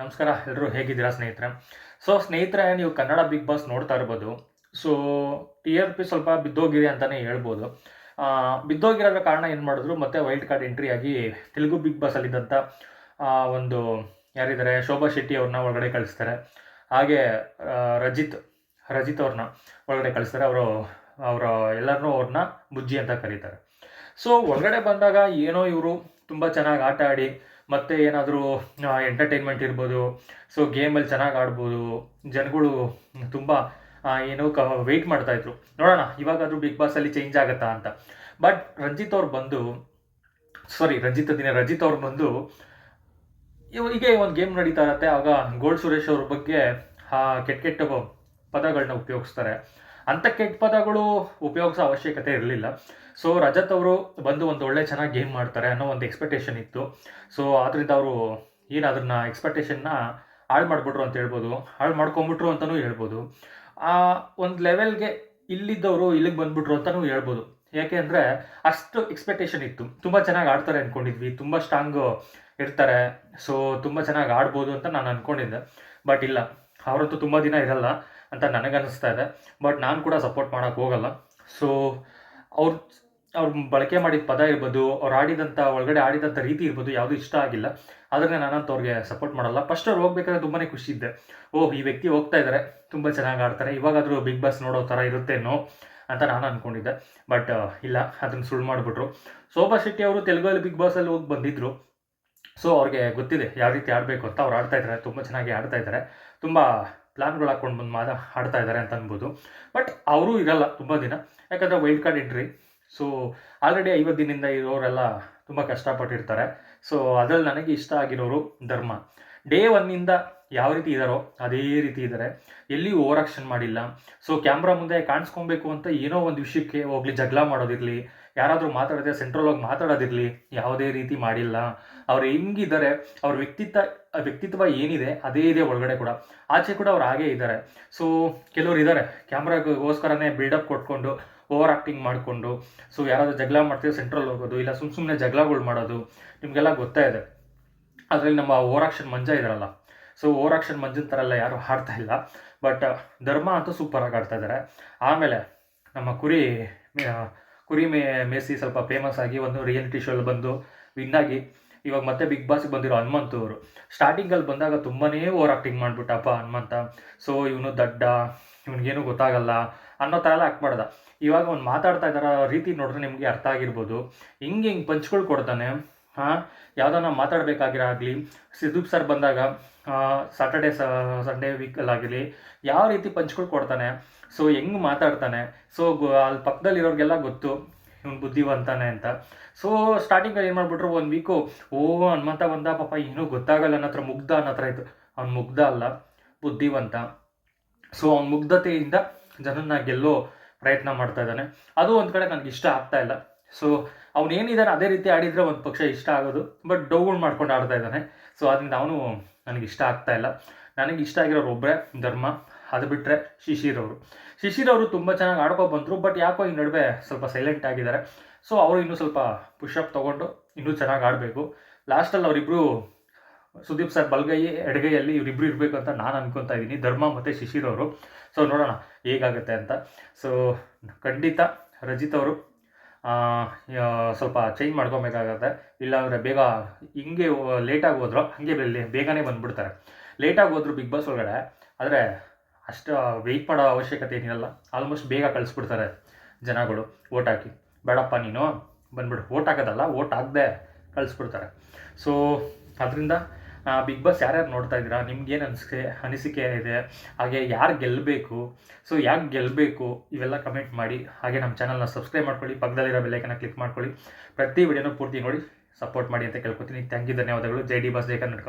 ನಮಸ್ಕಾರ ಎಲ್ಲರೂ ಹೇಗಿದ್ದೀರಾ ಸ್ನೇಹಿತರೆ? ಸೊ ಸ್ನೇಹಿತರೆ, ನೀವು ಕನ್ನಡ ಬಿಗ್ ಬಾಸ್ ನೋಡ್ತಾ ಇರ್ಬೋದು. ಸೊ ಟಿ ಆರ್ ಪಿ ಸ್ವಲ್ಪ ಬಿದ್ದೋಗಿದೆ ಅಂತಲೇ ಹೇಳ್ಬೋದು. ಬಿದ್ದೋಗಿರೋ ಬಿದ್ದೋಗಿರೋದ್ರ ಕಾರಣ ಏನು ಮಾಡಿದ್ರು, ಮತ್ತೆ ವೈಲ್ಡ್ ಕಾರ್ಡ್ ಎಂಟ್ರಿ ಆಗಿ ತೆಲುಗು ಬಿಗ್ ಬಾಸಲ್ಲಿದ್ದಂಥ ಒಂದು ಯಾರಿದ್ದಾರೆ, ಶೋಭಾ ಶೆಟ್ಟಿ ಅವ್ರನ್ನ ಒಳಗಡೆ ಕಳಿಸ್ತಾರೆ. ಹಾಗೆ ರಜಿತ್ ರಜಿತ್ ಅವ್ರನ್ನ ಒಳಗಡೆ ಕಳಿಸ್ತಾರೆ. ಅವರು, ಅವರ ಎಲ್ಲರನ್ನೂ ಅವ್ರನ್ನ ಬುಜ್ಜಿ ಅಂತ ಕರೀತಾರೆ. ಸೊ ಒಳಗಡೆ ಬಂದಾಗ ಏನೋ ಇವರು ತುಂಬ ಚೆನ್ನಾಗಿ ಆಟ ಆಡಿ ಮತ್ತೆ ಏನಾದರೂ ಎಂಟರ್ಟೈನ್ಮೆಂಟ್ ಇರ್ಬೋದು ಸೊ ಗೇಮಲ್ಲಿ ಚೆನ್ನಾಗಿ ಆಡ್ಬೋದು, ಜನಗಳು ತುಂಬ ಏನು ಕ ವೆಯ್ಟ್ ಮಾಡ್ತಾಯಿದ್ರು ನೋಡೋಣ, ಇವಾಗಾದರೂ ಬಿಗ್ ಬಾಸಲ್ಲಿ ಚೇಂಜ್ ಆಗುತ್ತಾ ಅಂತ. ಬಟ್ ರಂಜಿತ್ ಅವ್ರು ಬಂದು ಸಾರಿ ರಂಜಿತ್ ದಿನ ರಜಿತ್ ಅವ್ರು ಬಂದು ಈಗ ಒಂದು ಗೇಮ್ ನಡೀತಾ ಇರತ್ತೆ, ಆಗ ಗೋಲ್ಡ್ ಸುರೇಶ್ ಅವ್ರ ಬಗ್ಗೆ ಕೆಟ್ಟ ಕೆಟ್ಟ ಪದಗಳನ್ನ ಉಪಯೋಗಿಸ್ತಾರೆ. ಅಂಥ ಕೆಟ್ಟ ಪದಗಳು ಉಪಯೋಗಿಸೋ ಅವಶ್ಯಕತೆ ಇರಲಿಲ್ಲ. ಸೊ ರಜತ್ ಅವರು ಬಂದು ಒಂದು ಒಳ್ಳೆ ಚೆನ್ನಾಗಿ ಗೇಮ್ ಮಾಡ್ತಾರೆ ಅನ್ನೋ ಒಂದು ಎಕ್ಸ್ಪೆಕ್ಟೇಷನ್ ಇತ್ತು. ಸೊ ಆದ್ದರಿಂದ ಅವರು ಏನು ಅದನ್ನ ಎಕ್ಸ್ಪೆಕ್ಟೇಷನ್ನ ಹಾಳು ಮಾಡಿಬಿಟ್ರು ಅಂತ ಹೇಳ್ಬೋದು. ಹಾಳು ಮಾಡ್ಕೊಂಬಿಟ್ರು ಅಂತಲೂ ಹೇಳ್ಬೋದು. ಆ ಒಂದು ಲೆವೆಲ್ಗೆ ಇಲ್ಲಿದ್ದವರು ಇಲ್ಲಿಗೆ ಬಂದ್ಬಿಟ್ರು ಅಂತಲೂ ಹೇಳ್ಬೋದು. ಯಾಕೆ ಅಂದರೆ ಅಷ್ಟು ಎಕ್ಸ್ಪೆಕ್ಟೇಷನ್ ಇತ್ತು. ತುಂಬ ಚೆನ್ನಾಗಿ ಆಡ್ತಾರೆ ಅಂದ್ಕೊಂಡಿದ್ವಿ ತುಂಬ ಸ್ಟ್ರಾಂಗ್ ಇರ್ತಾರೆ. ಸೊ ತುಂಬ ಚೆನ್ನಾಗಿ ಆಡ್ಬೋದು ಅಂತ ನಾನು ಅಂದ್ಕೊಂಡಿದ್ದೆ ಬಟ್ ಇಲ್ಲ. ಅವರಂತೂ ತುಂಬ ದಿನ ಇರಲ್ಲ. ಅಂತ ನನಗನ್ನಿಸ್ತಾ ಇದೆ. ಬಟ್ ನಾನು ಕೂಡ ಸಪೋರ್ಟ್ ಮಾಡೋಕ್ಕೆ ಹೋಗಲ್ಲ. ಸೊ ಅವ್ರ, ಅವ್ರು ಬಳಕೆ ಮಾಡಿದ ಪದ ಇರ್ಬೋದು, ಅವ್ರು ಆಡಿದಂಥ ಒಳಗಡೆ ಆಡಿದಂಥ ರೀತಿ ಇರ್ಬೋದು, ಯಾವುದು ಇಷ್ಟ ಆಗಿಲ್ಲ. ಆದರೆ ನಾನಂತ ಅವ್ರಿಗೆ ಸಪೋರ್ಟ್ ಮಾಡಲ್ಲ. ಫಸ್ಟ್ ಅವ್ರು ಹೋಗ್ಬೇಕಾದ್ರೆ ತುಂಬಾ ಖುಷಿ ಇದ್ದೆ. ಓಹ್, ಈ ವ್ಯಕ್ತಿ ಹೋಗ್ತಾ ಇದ್ದಾರೆ ತುಂಬ ಚೆನ್ನಾಗಿ ಆಡ್ತಾರೆ. ಇವಾಗಾದರೂ ಬಿಗ್ ಬಾಸ್ ನೋಡೋ ಥರ ಇರುತ್ತೇನೋ ಅಂತ ನಾನು ಅಂದ್ಕೊಂಡಿದ್ದೆ ಬಟ್ ಇಲ್ಲ. ಅದನ್ನು ಸುಳ್ಳು ಮಾಡಿಬಿಟ್ರು. ಶೋಭಾ ಶೆಟ್ಟಿ ಅವರು ತೆಲುಗಲ್ಲಿ ಬಿಗ್ ಬಾಸಲ್ಲಿ ಹೋಗಿ ಬಂದಿದ್ದರು ಸೊ ಅವ್ರಿಗೆ ಗೊತ್ತಿದೆ ಯಾವ ರೀತಿ ಆಡಬೇಕು ಅಂತ. ಅವ್ರು ಆಡ್ತಾ ಇದ್ದಾರೆ ತುಂಬ ಚೆನ್ನಾಗಿ ಆಡ್ತಾ ಇದ್ದಾರೆ ತುಂಬ ಪ್ಲಾನ್ಗಳು ಹಾಕೊಂಡು ಬಂದು ಮಾತಾ ಆಡ್ತಾ ಇದ್ದಾರೆ ಅಂತ ಅನ್ಬೋದು. ಬಟ್ ಅವರು ಇರಲ್ಲ ತುಂಬ ದಿನ. ಯಾಕಂದರೆ wild card entry so already ಐವತ್ತು ದಿನದಿಂದ ಇರೋರೆಲ್ಲ ತುಂಬ ಕಷ್ಟಪಟ್ಟಿರ್ತಾರೆ. ಸೊ ಅದರಲ್ಲಿ ನನಗೆ ಇಷ್ಟ ಆಗಿರೋರು ಧರ್ಮ. ಡೇ ಒನ್ನಿಂದ ಯಾವ ರೀತಿ ಇದಾರೋ ಅದೇ ರೀತಿ ಇದ್ದಾರೆ ಎಲ್ಲಿಯೂ ಓವರ್ ಆಕ್ಷನ್ ಮಾಡಿಲ್ಲ. ಸೊ ಕ್ಯಾಮ್ರಾ ಮುಂದೆ ಕಾಣಿಸ್ಕೊಬೇಕು ಅಂತ ಏನೋ ಒಂದು ವಿಷಯಕ್ಕೆ ಹೋಗ್ಲಿ, ಜಗಳ ಮಾಡೋದಿರಲಿ, ಯಾರಾದರೂ ಮಾತಾಡದೆ ಸೆಂಟ್ರಲ್ ಹೋಗಿ ಮಾತಾಡೋದಿರಲಿ, ಯಾವುದೇ ರೀತಿ ಮಾಡಿಲ್ಲ. ಅವ್ರು ಹೆಂಗಿದ್ದಾರೆ ಅವ್ರ ವ್ಯಕ್ತಿತ್ವ ವ್ಯಕ್ತಿತ್ವ ಏನಿದೆ, ಅದೇ ಇದೆ ಒಳಗಡೆ ಕೂಡ. ಆಚೆ ಕೂಡ ಅವ್ರು ಹಾಗೇ ಇದ್ದಾರೆ ಸೊ ಕೆಲವರು ಇದ್ದಾರೆ ಕ್ಯಾಮ್ರಾಗೋಸ್ಕರನೇ ಬಿಲ್ಡಪ್ ಕೊಟ್ಕೊಂಡು ಓವರ್ ಆಕ್ಟಿಂಗ್ ಮಾಡಿಕೊಂಡು ಸೊ ಯಾರಾದರೂ ಜಗಳ ಮಾಡ್ತೀವಿ ಸೆಂಟ್ರಲ್ ಹೋಗೋದು, ಇಲ್ಲ ಸುಮ್ಮ ಸುಮ್ಮನೆ ಜಗಳಗಳು ಮಾಡೋದು, ನಿಮಗೆಲ್ಲ ಗೊತ್ತಾ ಇದೆ. ಅದರಲ್ಲಿ ನಮ್ಮ ಓವರ್ ಆಕ್ಷನ್ ಮಂಜ ಇದಾರಲ್ಲ ಸೊ ಓವರ್ ಆಕ್ಷನ್ ಮಂಜಿನ ಥರ ಎಲ್ಲ ಯಾರೂ ಹಾಡ್ತಾ ಇಲ್ಲ. ಬಟ್ ಧರ್ಮ ಅಂತೂ ಸೂಪರಾಗಿ ಆಡ್ತಾ ಇದ್ದಾರೆ ಆಮೇಲೆ, ನಮ್ಮ ಕುರಿ ಕುರಿ ಮೇ, ಮೇಸಿ ಸ್ವಲ್ಪ ಫೇಮಸ್ ಆಗಿ ಒಂದು ರಿಯಾಲಿಟಿ ಶೋಲ್ಲಿ ಬಂದು ವಿನ್ ಆಗಿ ಇವಾಗ ಮತ್ತೆ ಬಿಗ್ ಬಾಸ್ಗೆ ಬಂದಿರೋ ಹನುಮಂತ ಅವರು. ಸ್ಟಾರ್ಟಿಂಗಲ್ಲಿ ಬಂದಾಗ ತುಂಬಾ ಓವರ್ ಆಕ್ಟಿಂಗ್ ಮಾಡಿಬಿಟ್ಟಪ್ಪ ಹನುಮಂತ. ಸೊ ಇವನು ದಡ್ಡ, ಇವನಿಗೇನು ಗೊತ್ತಾಗಲ್ಲ ಅನ್ನೋ ಥರ ಎಲ್ಲ ಆ್ಯಕ್ಟ್ ಮಾಡ್ದ. ಇವಾಗ ಅವ್ನು ಮಾತಾಡ್ತಾ ಇದ್ದಾರ ರೀತಿ ನೋಡಿದ್ರೆ ನಿಮಗೆ ಅರ್ಥ ಆಗಿರ್ಬೋದು. ಹಿಂಗೆ ಹಿಂಗೆ ಪಂಚ್ಗಳು ಕೊಡ್ತಾನೆ. ಹಾಂ? ಯಾವುದನ್ನ ಮಾತಾಡಬೇಕಾಗಿರಾಗಲಿ, ಸಿದ್ದುಪ್ ಸರ್ ಬಂದಾಗ ಸಾಟರ್ಡೆ ಸಂಡೇ ವೀಕಲ್ಲಾಗಲಿ ಯಾವ ರೀತಿ ಪಂಚ್ಗಳು ಕೊಡ್ತಾನೆ ಸೊ ಹೆಂಗೆ ಮಾತಾಡ್ತಾನೆ ಸೊ ಅಲ್ಲಿ ಪಕ್ಕದಲ್ಲಿರೋರಿಗೆಲ್ಲ ಗೊತ್ತು, ಇವ್ನು ಬುದ್ಧಿವಂತಾನೆ ಅಂತ. ಸೊ ಸ್ಟಾರ್ಟಿಂಗಲ್ಲಿ ಏನು ಮಾಡಿಬಿಟ್ರು, ಒಂದು ವೀಕು ಓ, ಹನುಮಂತ ಬಂದ, ಪಾಪ ಏನೂ ಗೊತ್ತಾಗಲ್ಲ ನನ್ನ ಹತ್ರ ಮುಗ್ಧ ಅನ್ನೋ ಹತ್ರ ಇತ್ತು ಅವ್ನು ಮುಗ್ಧ ಅಲ್ಲ, ಬುದ್ಧಿವಂತ. ಸೊ ಅವ್ನ ಮುಗ್ಧತೆಯಿಂದ ಜನನ್ನ ಗೆಲ್ಲೋ ಪ್ರಯತ್ನ ಮಾಡ್ತಾ ಇದ್ದಾನೆ. ಅದು ಒಂದು ಕಡೆ ನನಗೆ ಇಷ್ಟ ಆಗ್ತಾ ಇಲ್ಲ. ಸೊ ಅವನೇನಿದ್ದಾನೆ ಅದೇ ರೀತಿ ಆಡಿದರೆ ಒಂದು ಪಕ್ಷ ಇಷ್ಟ ಆಗೋದು. ಬಟ್ ಡೌಲ್ ಮಾಡ್ಕೊಂಡು ಆಡ್ತಾ ಇದ್ದಾನೆ. ಸೊ ಅದರಿಂದ ಅವನು ನನಗೆ ಇಷ್ಟ ಆಗ್ತಾ ಇಲ್ಲ. ನನಗೆ ಇಷ್ಟ ಆಗಿರೋರು ಒಬ್ಬರೇ ಧರ್ಮ, ಅದು ಬಿಟ್ಟರೆ ಶಿಶಿರ್ ಅವರು. ಶಿಶಿರ್ ಅವರು ತುಂಬ ಚೆನ್ನಾಗಿ ಆಡ್ಕೊ ಬಂದರು ಬಟ್ ಯಾಕೋ ಈ ನಡುವೆ ಸ್ವಲ್ಪ ಸೈಲೆಂಟ್ ಆಗಿದ್ದಾರೆ. ಸೊ ಅವರು ಇನ್ನೂ ಸ್ವಲ್ಪ ಪುಷಪ್ ತೊಗೊಂಡು ಇನ್ನೂ ಚೆನ್ನಾಗಿ ಆಡಬೇಕು. ಲಾಸ್ಟಲ್ಲಿ ಅವರಿಬ್ಬರು ಸುದೀಪ್ ಸರ್ ಬಲ್ಗೈ ಎಡಗೈಯಲ್ಲಿ ಇವರಿಬ್ಬರು ಇರಬೇಕು ಅಂತ ನಾನು ಅನ್ಕೊತಾ ಇದ್ದೀನಿ. ಧರ್ಮ ಮತ್ತು ಶಿಶಿರ್ ಅವರು. ಸೊ ನೋಡೋಣ ಹೇಗಾಗುತ್ತೆ ಅಂತ. ಸೊ ಖಂಡಿತ ರಜಿತ್ ಅವರು ಸ್ವಲ್ಪ ಚೇಂಜ್ ಮಾಡ್ಕೊಬೇಕಾಗತ್ತೆ. ಇಲ್ಲಾಂದರೆ ಬೇಗ ಹಿಂಗೆ ಲೇಟಾಗಿ ಹೋದ್ರು, ಹಾಗೆ ಬೇಗನೆ ಬಂದುಬಿಡ್ತಾರೆ. ಲೇಟಾಗಿ ಹೋದ್ರು ಬಿಗ್ ಬಾಸ್ ಒಳಗಡೆ, ಆದರೆ ಅಷ್ಟು ವೆಯ್ಟ್ ಮಾಡೋ ಅವಶ್ಯಕತೆ ಏನಿಲ್ಲ ಆಲ್ಮೋಸ್ಟ್ ಬೇಗ ಕಳಿಸ್ಬಿಡ್ತಾರೆ ಜನಗಳು ಓಟ್ ಹಾಕಿ. ಬೇಡಪ್ಪ ನೀನು, ಬಂದ್ಬಿಡು. ಓಟ್ ಹಾಕೋದಲ್ಲ ಓಟ್ ಹಾಕದೆ ಕಳಿಸ್ಬಿಡ್ತಾರೆ. ಸೊ ಅದರಿಂದ ಬಿಗ್ ಬಾಸ್ ಯಾರ್ಯಾರು ನೋಡ್ತಾ ಇದ್ದೀರಾ? ನಿಮ್ಗೇನು ಅನಿಸಿಕೆ ಅನಿಸಿಕೆ ಇದೆ? ಹಾಗೆ ಯಾರು ಗೆಲ್ಲಬೇಕು ಸೊ ಯಾಕೆ ಗೆಲ್ಲಬೇಕು ಇವೆಲ್ಲ ಕಮೆಂಟ್ ಮಾಡಿ. ಹಾಗೆ ನಮ್ಮ ಚಾನಲ್ನ ಸಬ್ಸ್ಕ್ರೈಬ್ ಮಾಡ್ಕೊಳ್ಳಿ, ಪಕ್ಕದಲ್ಲಿರೋ ಬೆಲ್ಲೈಕನ್ನ ಕ್ಲಿಕ್ ಮಾಡ್ಕೊಳ್ಳಿ. ಪ್ರತಿ ವಿಡಿಯೋನೂ ಪೂರ್ತಿ ನೋಡಿ ಸಪೋರ್ಟ್ ಮಾಡಿ ಅಂತ ಕೇಳ್ಕೊತೀನಿ. ಥ್ಯಾಂಕ್ ಯು ಧನ್ಯವಾದಗಳು. ಜೈ ಡಿ ಬಾಸ್, ಜೈ ಕನ್ನಡ.